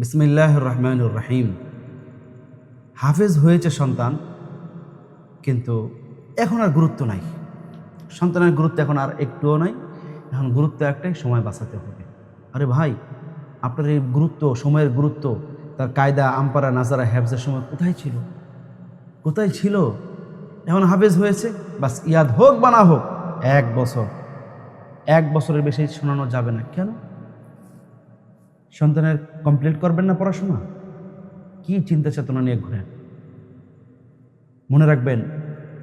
বিসমিল্লাহ রহমানুর রাহিম হাফেজ হয়েছে সন্তান, কিন্তু এখন আর গুরুত্ব নাই। সন্তানের গুরুত্ব এখন আর একটুও নাই, এখন গুরুত্ব একটাই, সময় বাঁচাতে হবে। আরে ভাই, আপনার এই গুরুত্ব, সময়ের গুরুত্ব, তার কায়দা, আম্পারা, নাজারা হ্যাফজের সময় কোথায় ছিল? কোথায় ছিল? এখন হাফেজ হয়েছে, বাস ইয়াদ হোক বা না হোক, এক বছর। এক বছরের বেশি শোনানো যাবে না। কেন? সন্তানের কমপ্লিট করবেন না পড়াশোনা? কি চিন্তা চেতনা নিয়ে ঘুরেন? মনে রাখবেন,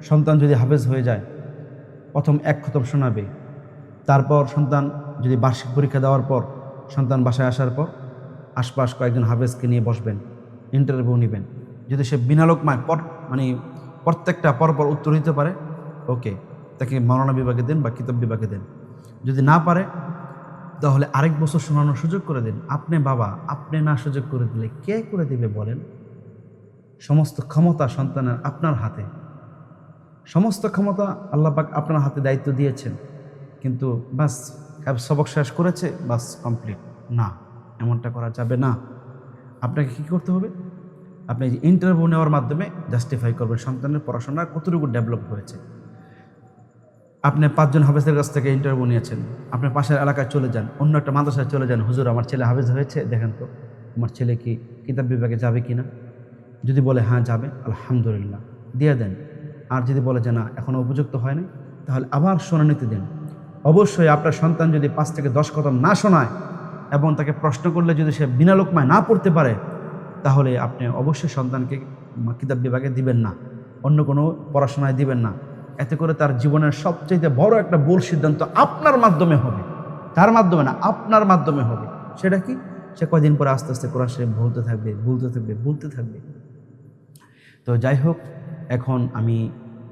সন্তান যদি হাফেজ হয়ে যায়, প্রথম এক খতম শোনাবে। তারপর সন্তান যদি বার্ষিক পরীক্ষা দেওয়ার পর, সন্তান বাসায় আসার পর, আশপাশ কয়েকজন হাফেজকে নিয়ে বসবেন ইন্টারভিউ নেবেন। যদি সে বিনালোকমায় পর মানে প্রত্যেকটা পরপর উত্তর দিতে পারে ওকে তাকে মরণা বিভাগে দেন বা কিতাব বিভাগে দেন। যদি না পারে তাহলে আরেক বছর শোনানোর সুযোগ করে দিন। আপনি বাবা, আপনি না সুযোগ করে দিলে কে করে দিবে বলেন? সমস্ত ক্ষমতা সন্তানের আপনার হাতে। সমস্ত ক্ষমতা আল্লাহ পাক আপনার হাতে দায়িত্ব দিয়েছেন। কিন্তু বাস সবক শেষ করেছে, বাস কমপ্লিট না, এমনটা করা যাবে না। আপনাকে কী করতে হবে? আপনি ইন্টারভিউ নেওয়ার মাধ্যমে জাস্টিফাই করবেন সন্তানের পড়াশোনা কতটুকু ডেভেলপ হয়েছে। আপনি পাঁচজন হাফেজের কাছ থেকে ইন্টারভিউ নিয়েছেন, আপনি পাশের এলাকায় চলে যান, অন্য একটা মাদ্রাসায় চলে যান। হুজুর, আমার ছেলে হাফেজ হয়েছে, দেখেন তো, আমার ছেলে কি কিতাব বিভাগে যাবে কি না যদি বলে হ্যাঁ যাবে। আলহামদুলিল্লাহ, দিয়ে দেন। আর যদি বলে যে, না এখনও উপযুক্ত হয়নি তাহলে আবার শুনানিতে দেন। অবশ্যই আপনার সন্তান যদি পাঁচ থেকে দশ কদম না শোনায় এবং তাকে প্রশ্ন করলে যদি সে বিনা লোকমায় না পড়তে পারে, তাহলে আপনি অবশ্যই সন্তানকে কিতাব বিভাগে দিবেন না। অন্য কোনো পড়াশোনায় দিবেন না। এতে করে তার জীবনের সবচেয়ে বড় একটা ভুল সিদ্ধান্ত আপনার মাধ্যমে হবে। তার মাধ্যমে না, আপনার মাধ্যমে হবে। সেটা কি? সে কয়দিন পরে আস্তে আস্তে কোরআন সে ভুলতে থাকবে ভুলতে থাকবে ভুলতে থাকবে। তো যাই হোক, এখন আমি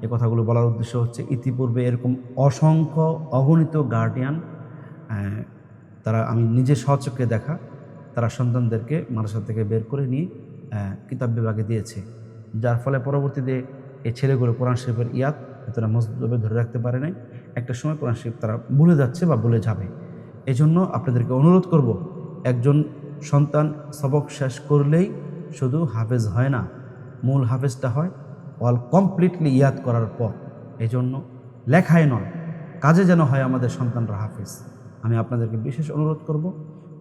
এ কথাগুলো বলার উদ্দেশ্য হচ্ছে, ইতিপূর্বে এরকম অসংখ্য অগণিত গার্ডিয়ান তারা আমি নিজে সচক্ষে দেখা, তারা সন্তানদেরকে মাদ্রাসা থেকে বের করে নিয়ে কিতাব বিভাগে দিয়েছে। যার ফলে পরবর্তীতে এই ছেলেগুলো কোরআন শরীফের ইয়াদ তারা মজবুতভাবে ধরে রাখতে পারে নাই। একটা সময় কোরআন শরীফ তারা ভুলে যাচ্ছে বা ভুলে যাবে। এই জন্য আপনাদেরকে অনুরোধ করব, একজন সন্তান সবক শেষ করলেই শুধু হাফেজ হয় না, মূল হাফেজটা হয় অল কমপ্লিটলি ইয়াদ করার পর। এই জন্য লেখায় নয়, কাজে যেন হয় আমাদের সন্তানরা হাফেজ। আমি আপনাদেরকে বিশেষ অনুরোধ করব,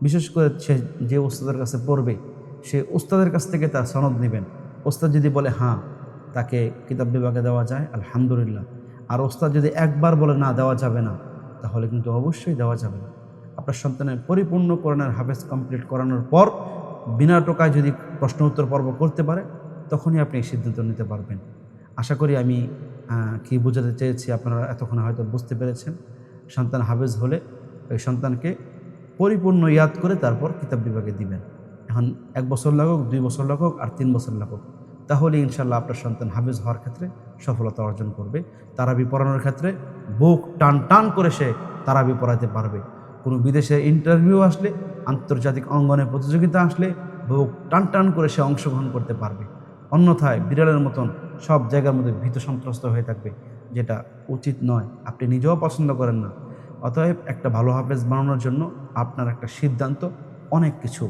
বিশেষ করে সে যে ওস্তাদের কাছে পড়বে, সে ওস্তাদের কাছ থেকে তার সনদ নেবেন। ওস্তাদ যদি বলে হ্যাঁ তাকে কিতাব বিভাগে দেওয়া যায়, আলহামদুলিল্লাহ। আর ওস্তাদ যদি একবার বলে না, দেওয়া যাবে না, তাহলে কিন্তু অবশ্যই দেওয়া যাবে না। আপনার সন্তানের পরিপূর্ণ করণের হাফেজ কমপ্লিট করানোর পর, বিনা টোকায় যদি প্রশ্ন উত্তর পর্ব করতে পারে, তখনই আপনি এই সিদ্ধান্ত নিতে পারবেন। আশা করি আমি কি বোঝাতে চেয়েছি আপনারা এতক্ষণ হয়তো বুঝতে পেরেছেন। সন্তান হাফেজ হলে ওই সন্তানকে পরিপূর্ণ ইয়াদ করে তারপর কিতাব বিভাগে দিবেন। এখন এক বছর লাগুক, দুই বছর লাগুক, আর তিন বছর লাগুক। তাহলে ইনশাল্লাহ আপনার সন্তান হাফেজ হওয়ার ক্ষেত্রে সফলতা অর্জন করবে। তারাবি পড়ানোর ক্ষেত্রে বুক টান টান করে সে তারাবি পড়াতে পারবে। কোনো বিদেশে ইন্টারভিউ আসলে, আন্তর্জাতিক অঙ্গনে প্রতিযোগিতা আসলে বুক টান টান করে সে অংশগ্রহণ করতে পারবে। অন্যথায় বিড়ালের মতন সব জায়গার মধ্যে ভীত সন্ত্রস্ত হয়ে থাকবে, যেটা উচিত নয়। আপনি নিজেও পছন্দ করেন না। অতএব একটা ভালো হাফেজ বানানোর জন্য আপনার একটা সিদ্ধান্ত অনেক কিছু